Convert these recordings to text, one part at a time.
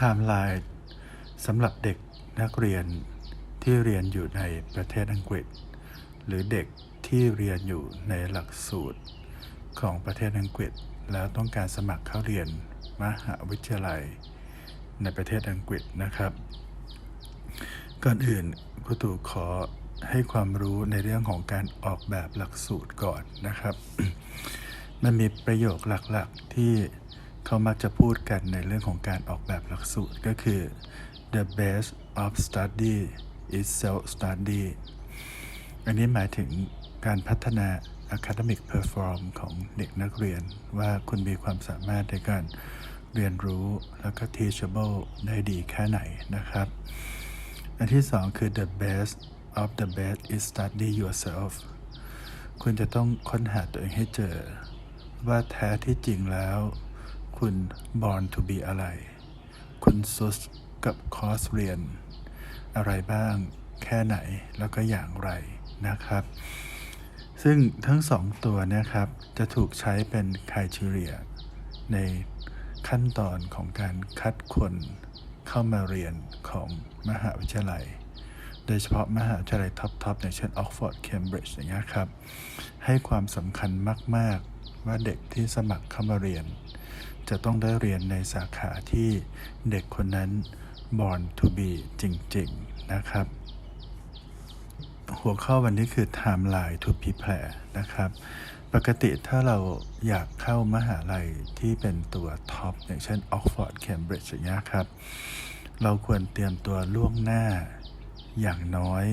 ทม์ไลน์สำหรับเด็กนักเรียนที่เรียนอยู่ในประเทศอังกฤษ หรือเด็กที่เรียนอยู่ในหลักสูตรของประเทศอังกฤษ แล้วต้องการสมัครเข้าเรียนมหาวิทยาลัย ในประเทศอังกฤษนะครับ ก่อนอื่นครูตู่ขอให้ความรู้ในเรื่องของการออกแบบหลักสูตรก่อนนะครับ มันมีประโยคหลักๆที่ เขามักจะพูดกันในเรื่องของการออกแบบหลักสูตรก็คือ the best of study is self study อันนี้หมายถึงการพัฒนา academic perform ของเด็กนักเรียน ว่าคุณมีความสามารถในการเรียนรู้แล้วก็ teachable ได้ดีแค่ไหนนะครับ อันที่สองคือ the best of the best is study yourself คุณจะต้องค้นหาตัวเองให้เจอ ว่าแท้ที่จริงแล้ว คุณ born to be อะไร คุณซุสกับคอร์สเรียน อะไรบ้างแค่ไหนแล้วก็อย่างไรนะครับ ซึ่งทั้งสองตัวนะครับ จะถูกใช้เป็นค r i ทีเรีย ในขั้นตอนของการคัดคนเข้ามาเรียนของมหาวิทยาลัย โดยเฉพาะมหาวิทยาลัยท็อปๆอย่างเช่นออกฟอร์ดเคมบริดจ์อย่างเงี้ยครับ ให้ความสำคัญมาก ๆ ว่าเด็กที่สมัครเข้ามาเรียน จะต้องได้เรียนในสาขาที่เด็กคนนั้น born to be จริง ๆ นะครับ หัวข้อวันนี้คือ timeline to prepare นะครับ ปกติถ้าเราอยากเข้ามหาลัยที่เป็นตัวท็อปอย่างเช่น Oxford Cambridge อย่างเงี้ยครับ เราควรเตรียมตัวล่วงหน้าอย่างน้อย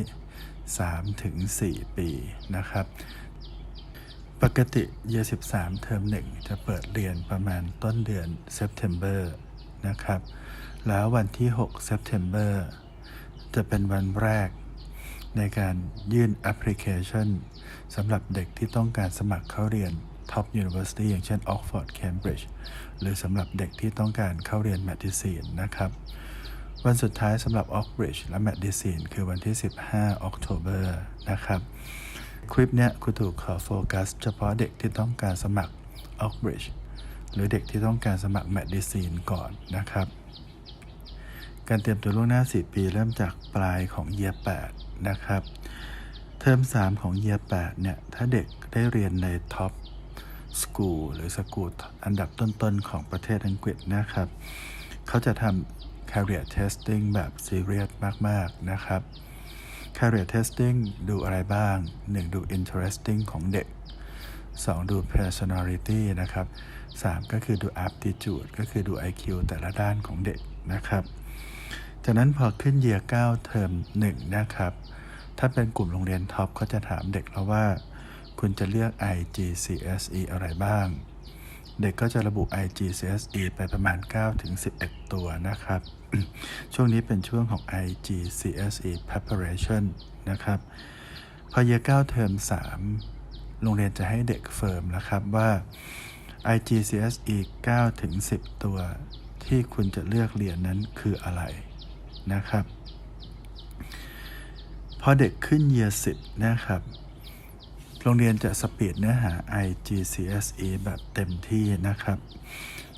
3-4 ปีนะครับ ปกติเย13 เทอมหนึ่งจะเปิดเรียนประมาณต้นเดือน September นะครับ แล้ววันที่6 September จะเป็นวันแรกในการยื่นแอปพลิเคชันสำหรับเด็กที่ต้องการสมัครเข้าเรียน Top University อย่างเช่น Oxford Cambridge หรือสำหรับเด็กที่ต้องการเข้าเรียน Medicine นะครับ วันสุดท้ายสำหรับ Oxbridge และ Medicine คือวันที่ 15 October นะครับ คลิปเนี้ยครูถูกขอโฟกัส เฉพาะเด็กที่ต้องการสมัคร Oxbridge หรือเด็กที่ต้องการสมัคร Medicine ก่อนนะครับ การเตรียมตัวล่วงหน้า 4 ปีเริ่มจากปลายของ Year 8นะครับ เทอม 3 ของ Year 8เนี่ย ถ้าเด็กได้เรียนในท็อปสกูลหรือสกูลอันดับต้นๆ ของประเทศอังกฤษนะครับ เขาจะทำ career testing แบบซีเรียสมาก ๆ นะครับ career testing ดูอะไรบ้าง 1 ดู interesting ของเด็ก 2 ดู personality นะครับ 3 ก็คือดู aptitude ก็คือดู IQ แต่ละด้านของเด็กนะครับ จากนั้นพอขึ้นเยียร์9เทอม1 นะครับ ถ้าเป็นกลุ่มโรงเรียนท็อปก็จะถามเด็กแล้วว่า คุณจะเลือก IGCSE อะไรบ้าง เด็กก็จะระบุ IGCSE ไปประมาณ 9-11 ตัวนะครับ ช่วงนี้เป็นช่วงของ IGCSE preparation นะครับพอเยียร์9เทอม 3 โรงเรียนจะให้เด็กเฟิร์มแล้วครับว่า IGCSE 9ถึง10 ตัวที่คุณจะเลือกเรียนนั้นคืออะไรนะครับ พอเด็กขึ้นเยียร์10นะครับ โรงเรียนจะสปีดเนื้อหา IGCSE แบบเต็มที่นะครับ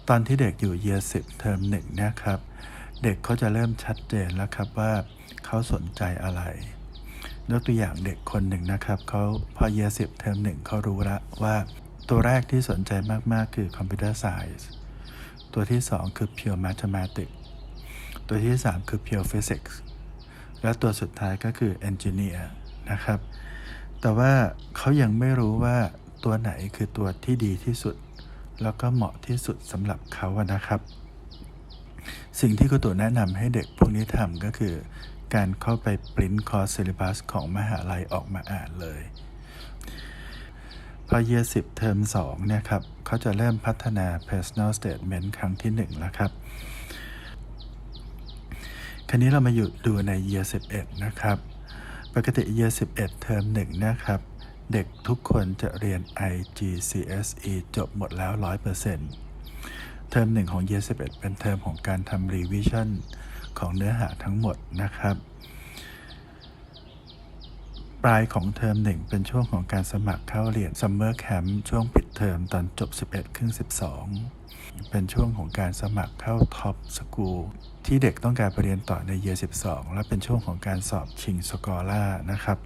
ตอนที่เด็กอยู่เยียร์10เทอม1นะครับ เด็กเขาจะเริ่มชัดเจนแล้วครับว่าเขาสนใจอะไรยกตัวอย่างเด็กคนหนึ่งนะครับเขาพอเยียร์10เทอม1เขารู้แล้วว่าตัวแรกที่สนใจมาก ๆ คือ Computer Science ตัวที่ 2 คือ Pure Mathematics ตัวที่ 3 คือ Pure Physics และตัวสุดท้ายก็คือ Engineer นะครับ แต่ว่าเขายังไม่รู้ว่าตัวไหนคือตัวที่ดีที่สุด แล้วก็เหมาะที่สุดสำหรับเขาอะนะครับ สิ่งที่ครูตู่แนะนำให้เด็กพวกนี้ทำก็คือ การเข้าไปปริ้นคอร์สซิลิบัสของมหาลัยออกมาอ่านเลยพอเยียสิบเทอม2เนี่ยครับเขาจะเริ่มพัฒนา personal statement ครั้งที่1แล้วครับคราวนี้เรามาอยู่ดูใน year 11นะครับ กติ year 11 เทอม1นะครับ เด็กทุกคนจะเรียน IGCSE จบหมดแล้ว 100%เทอม1ของ year 11 เป็นเทอมของการทำรีวิชั่นของเนื้อหาทั้งหมดนะครับ ปลายของเทอมหนึ่งเป็นช่วงของการสมัครเข้าเรียน Summer Camp ช่วงปิดเทอมตอนจบ 11 ครึ่ง 12 เป็นช่วงของการสมัครเข้าท็อปสกูลที่เด็กต้องการไปเรียนต่อในเย12 และเป็นช่วงของการสอบชิงสกอร่านะครับ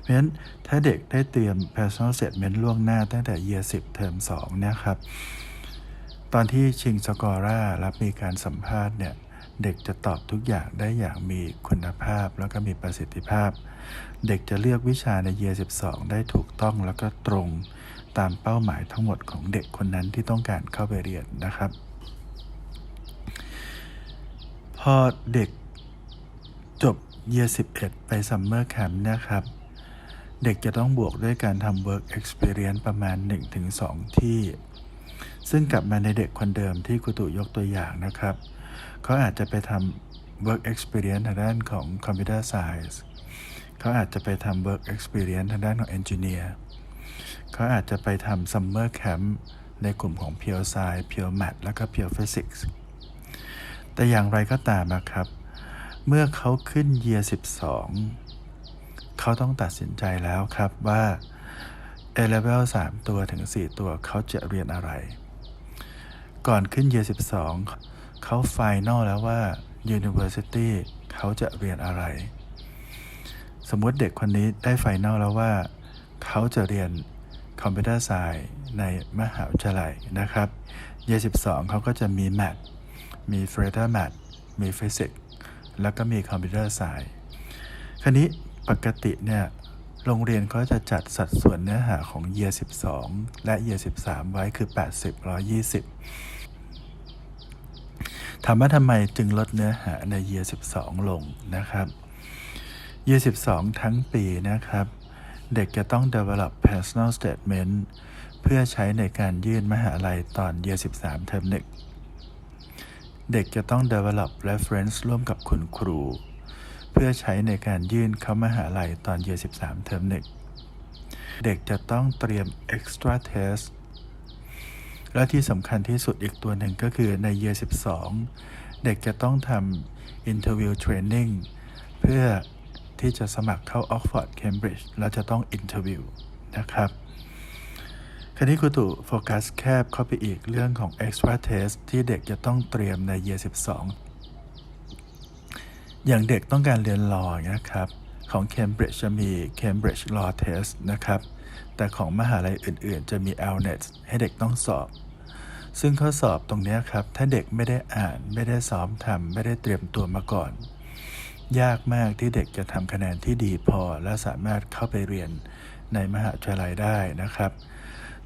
เพราะฉะนั้นถ้าเด็กได้เตรียม personal statement ล่วงหน้าตั้งแต่เย10เทอม2เนี่ยครับ ตอนที่ชิงสกอร่ารับมีการสัมภาษณ์เนี่ย เด็กจะตอบทุกอย่างได้อย่างมีคุณภาพแล้วก็มีประสิทธิภาพ เด็กจะเลือกวิชาในเย12 ได้ถูกต้องแล้วก็ตรงตามเป้าหมายทั้งหมดของเด็กคนนั้นที่ต้องการเข้าไปเรียนนะครับ พอเด็กจบเย11 ไปซัมเมอร์แคมป์นะครับ เด็กจะต้องบวกด้วยการทำ work experience ประมาณ 1-2 ที่ ซึ่งกลับมาในเด็กคนเดิมที่ครูตู่ยกตัวอย่างนะครับ เขาอาจจะไปทำ work experience ทางด้านของ computer science เขาอาจจะไปทำ work experience ทางด้านของ engineer เขาอาจจะไปทำ summer camp ในกลุ่มของ pure science pure math แล้วก็ pure physics แต่อย่างไรก็ตามนะครับ เมื่อเขาขึ้น year 12 เขาต้องตัดสินใจแล้วครับว่า A level 3 ตัวถึง 4 ตัวเขาจะเรียนอะไร ก่อนขึ้น year 12 เขา final แล้วว่า university เขาจะเรียนอะไร สมมติเด็กคนนี้ได้ final แล้วว่า เขาจะเรียน computer science ในมหาวิทยาลัยนะครับ year 12 เขาก็จะมี math มี further math มี physics แล้วก็มี computer science คราวนี้ปกติเนี่ยโรงเรียนเขาจะจัดสัดส่วนเนื้อหาของ Year 12 และ Year 13 ไว้คือ 80 120 ถามว่าทำไมจึงลดเนื้อหาใน Year 12 ลงนะครับ Year 12 ทั้งปีนะครับ เด็กจะต้อง develop personal statement เพื่อใช้ในการยื่นมหาลัยตอน Year 13 เทอมหนึ่งเด็กจะต้อง develop reference ร่วมกับคุณครู เพื่อใช้ในการยื่นเข้ามหาลัยตอน Year 13 เทอมหนึ่งเด็กจะต้องเตรียม extra test และที่สำคัญที่สุดอีกตัวหนึ่งก็คือใน Year 12 เด็กจะต้องทำ interview training เพื่อที่จะสมัครเข้า Oxford Cambridge แล้วจะต้อง interview นะครับคราวนี้ครูตู่โฟกัสแคบเข้าไปอีกเรื่องของ extra test ที่เด็กจะต้องเตรียมใน Year 12 อย่างเด็กต้องการเรียน law นะครับของ Cambridge จะมี Cambridge Law Test นะครับ แต่ของมหาลัยอื่น ๆ จะมี LNET ให้เด็กต้องสอบ ซึ่งข้อสอบตรงนี้ครับ ถ้าเด็กไม่ได้อ่าน ไม่ได้ซ้อมทำไม่ได้เตรียมตัวมาก่อน ยากมากที่เด็กจะทำคะแนนที่ดีพอ และสามารถเข้าไปเรียนในมหาวิทยาลัยได้นะครับ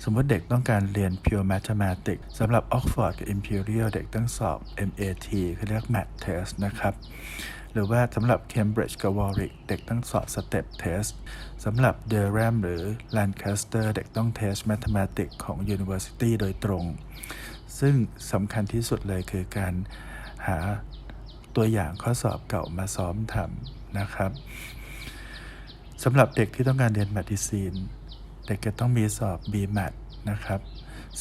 สมมติเด็กต้องการเรียน pure mathematics สำหรับ Oxford กับ Imperial เด็กต้องสอบ MAT เขาเรียก Math Test นะครับ หรือว่าสำหรับ Cambridge กับ Warwick เด็กต้องสอบ Step Test สำหรับ Durham หรือ Lancaster เด็กต้อง Test Mathematics ของ University โดยตรง ซึ่งสำคัญที่สุดเลยคือการหาตัวอย่างข้อสอบเก่ามาซ้อมทำนะครับสำหรับเด็กที่ต้องการเรียน Medicine เด็กจะต้องมีสอบ BMAT นะครับ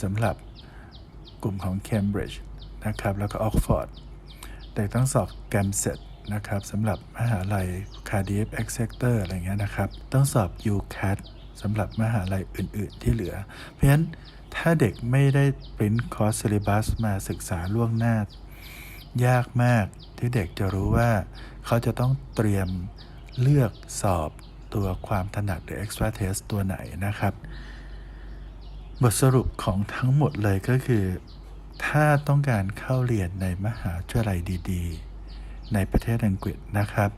สำหรับกลุ่มของ Cambridge นะครับ แล้วก็ Oxford เด็กต้องสอบ GAMSET นะครับสำหรับมหาลัย Cardiff Exeter อะไรเงี้ยนะครับ ต้องสอบ UCAT สำหรับมหาลัยอื่น ๆ ที่เหลือ เพราะฉะนั้นถ้าเด็กไม่ได้ปริ้นคอร์สซิลิบัสมาศึกษาล่วงหน้า ยากมากที่เด็กจะรู้ว่าเขาจะต้องเตรียมเลือกสอบตัวความถนัดหรือ extra test ตัวไหนนะครับ บทสรุปของทั้งหมดเลยก็คือ ถ้าต้องการเข้าเรียนในมหาวิทยาลัยดี ๆ ในประเทศอังกฤษนะครับ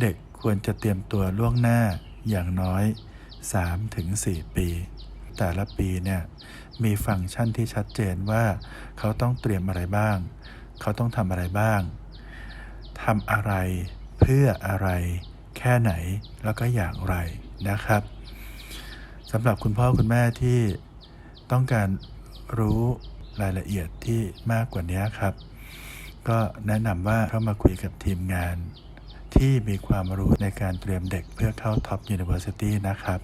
เด็กควรจะเตรียมตัวล่วงหน้าอย่างน้อย 3-4 ปี แต่ละปีเนี่ยมีฟังก์ชันที่ชัดเจนว่าเขาต้องเตรียมอะไรบ้าง เขาต้องทำอะไรบ้างทำอะไรเพื่ออะไร แค่ไหนแล้วก็อย่างไรนะครับสำหรับคุณพ่อคุณแม่ที่ต้องการรู้รายละเอียดที่มากกว่านี้ครับ ก็แนะนำว่าเข้ามาคุยกับทีมงาน ที่มีความรู้ในการเตรียมเด็กเพื่อเข้าท็อปยูนิเวอร์ซิตี้นะครับ